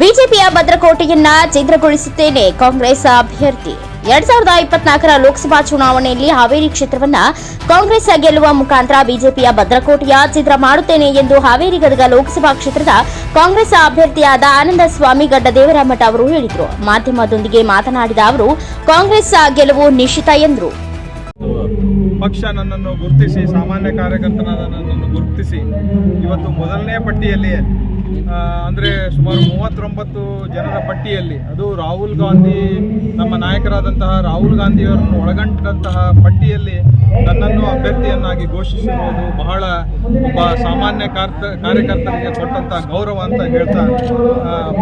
ಬಿಜೆಪಿಯ ಭದ್ರಕೋಟೆಯನ್ನ ಛಿದ್ರಗೊಳಿಸುತ್ತೇನೆ ಕಾಂಗ್ರೆಸ್ ಅಭ್ಯರ್ಥಿ. ಎರಡ್ ಸಾವಿರದ ಇಪ್ಪತ್ನಾಲ್ಕರ ಲೋಕಸಭಾ ಚುನಾವಣೆಯಲ್ಲಿ ಹಾವೇರಿ ಕ್ಷೇತ್ರವನ್ನ ಕಾಂಗ್ರೆಸ್ ಗೆಲ್ಲುವ ಮುಖಾಂತರ ಬಿಜೆಪಿಯ ಭದ್ರಕೋಟೆಯ ಛಿದ್ರ ಮಾಡುತ್ತೇನೆ ಎಂದು ಹಾವೇರಿ ಗದಗ ಲೋಕಸಭಾ ಕ್ಷೇತ್ರದ ಕಾಂಗ್ರೆಸ್ ಅಭ್ಯರ್ಥಿಯಾದ ಆನಂದ ಸ್ವಾಮಿ ಗಡ್ಡ ದೇವರಾಮಠ ಅವರು ಹೇಳಿದರು. ಮಾಧ್ಯಮದೊಂದಿಗೆ ಮಾತನಾಡಿದ ಅವರು, ಕಾಂಗ್ರೆಸ್ ಗೆಲುವು ನಿಶ್ಚಿತ ಎಂದರು. ಪಕ್ಷ ನನ್ನನ್ನು ಗುರುತಿಸಿ, ಸಾಮಾನ್ಯ ಕಾರ್ಯಕರ್ತನಾದ ನನ್ನನ್ನು ಗುರುತಿಸಿ, ಇವತ್ತು ಮೊದಲನೇ ಪಟ್ಟಿಯಲ್ಲಿ ಅಂದ್ರೆ ಸುಮಾರು ಮೂವತ್ತೊಂಬತ್ತು ಜನರ ಪಟ್ಟಿಯಲ್ಲಿ, ಅದು ರಾಹುಲ್ ಗಾಂಧಿ, ನಮ್ಮ ನಾಯಕರಾದಂತಹ ರಾಹುಲ್ ಗಾಂಧಿಯವರನ್ನು ಒಳಗೊಂಡಂತಹ ಪಟ್ಟಿಯಲ್ಲಿ ನನ್ನನ್ನು ಅಭ್ಯರ್ಥಿಯನ್ನಾಗಿ ಘೋಷಿಸಿರುವುದು ಬಹಳ ಒಬ್ಬ ಸಾಮಾನ್ಯ ಕಾರ್ತ, ಕಾರ್ಯಕರ್ತರಿಗೆ ಕೊಟ್ಟಂತಹ ಗೌರವ ಅಂತ ಹೇಳ್ತಾ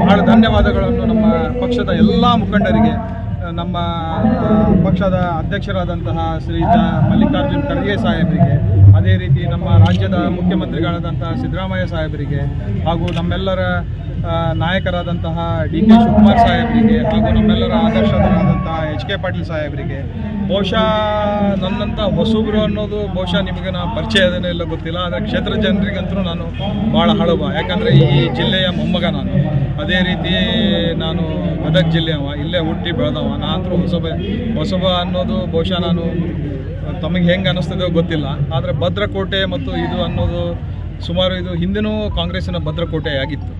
ಬಹಳ ಧನ್ಯವಾದಗಳನ್ನು ನಮ್ಮ ಪಕ್ಷದ ಎಲ್ಲ ಮುಖಂಡರಿಗೆ. ನಮ್ಮ ಪಕ್ಷದ ಅಧ್ಯಕ್ಷರಾದಂತಹ ಶ್ರೀ ಜ- ಮಲ್ಲಿಕಾರ್ಜುನ್ ಖರ್ಗೆ ಸಾಹೇಬರಿಗೆ, ಅದೇ ರೀತಿ ನಮ್ಮ ರಾಜ್ಯದ ಮುಖ್ಯಮಂತ್ರಿಗಳಾದಂತಹ ಸಿದ್ದರಾಮಯ್ಯ ಸಾಹೇಬರಿಗೆ ಹಾಗೂ ನಮ್ಮೆಲ್ಲರ ನಾಯಕರಾದಂತಹ ಡಿ ಕೆ ಶಿವಕುಮಾರ್ ಸಾಹೇಬರಿಗೆ ಹಾಗೂ ನಮ್ಮೆಲ್ಲರ ಆದರ್ಶರಾದಂತಹ ಎಚ್ ಕೆ ಪಾಟೀಲ್ ಸಾಹೇಬರಿಗೆ, ಬಹುಶಃ ನನ್ನಂಥ ಹೊಸಬ್ರು ಅನ್ನೋದು ಬಹುಶಃ ನಿಮಗೆ ನಾ ಪರಿಚಯ ಅದನ್ನೇ ಇಲ್ಲ ಗೊತ್ತಿಲ್ಲ, ಆದರೆ ಕ್ಷೇತ್ರ ಜನರಿಗಂತೂ ನಾನು ಭಾಳ ಹಳುವ ಯಾಕಂದರೆ ಈ ಜಿಲ್ಲೆಯ ಮೊಮ್ಮಗ ನಾನು. ಅದೇ ರೀತಿ ನಾನು ಗದಗ ಜಿಲ್ಲೆಯವ, ಇಲ್ಲೇ ಹುಟ್ಟಿ ಬೆಳೆದವ. ನಾನಂತರೂ ಹೊಸಬ ಹೊಸಬ ಅನ್ನೋದು ಬಹುಶಃ ನಾನು ತಮಗೆ ಹೆಂಗೆ ಅನ್ನಿಸ್ತದೋ ಗೊತ್ತಿಲ್ಲ. ಆದರೆ ಭದ್ರಕೋಟೆ ಮತ್ತು ಇದು ಅನ್ನೋದು ಸುಮಾರು ಇದು ಹಿಂದಿನೂ ಕಾಂಗ್ರೆಸ್ಸಿನ ಭದ್ರಕೋಟೆ ಆಗಿತ್ತು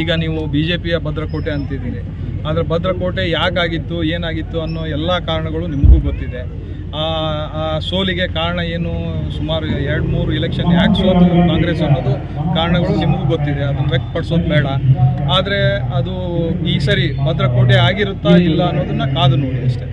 ಈಗ ನೀವು ಬಿ ಜೆ ಪಿಯ ಭದ್ರಕೋಟೆ ಅಂತಿದ್ದೀರಿ. ಆದರೆ ಭದ್ರಕೋಟೆ ಯಾಕಾಗಿತ್ತು, ಏನಾಗಿತ್ತು ಅನ್ನೋ ಎಲ್ಲ ಕಾರಣಗಳು ನಿಮಗೂ ಗೊತ್ತಿದೆ. ಆ ಸೋಲಿಗೆ ಕಾರಣ ಏನು? ಸುಮಾರು ಎರಡು ಮೂರು ಎಲೆಕ್ಷನ್ ಯಾಕೆ ಸೋತು ಕಾಂಗ್ರೆಸ್ ಅನ್ನೋದು ಕಾರಣಗಳು ನಿಮಗೂ ಗೊತ್ತಿದೆ. ಅದನ್ನು ವ್ಯಕ್ತಪಡಿಸೋದು ಬೇಡ. ಆದರೆ ಅದು ಈ ಸರಿ ಭದ್ರಕೋಟೆ ಆಗಿರುತ್ತಾ ಇಲ್ಲ ಅನ್ನೋದನ್ನು ಕಾದು ನೋಡಿ ಅಷ್ಟೇ.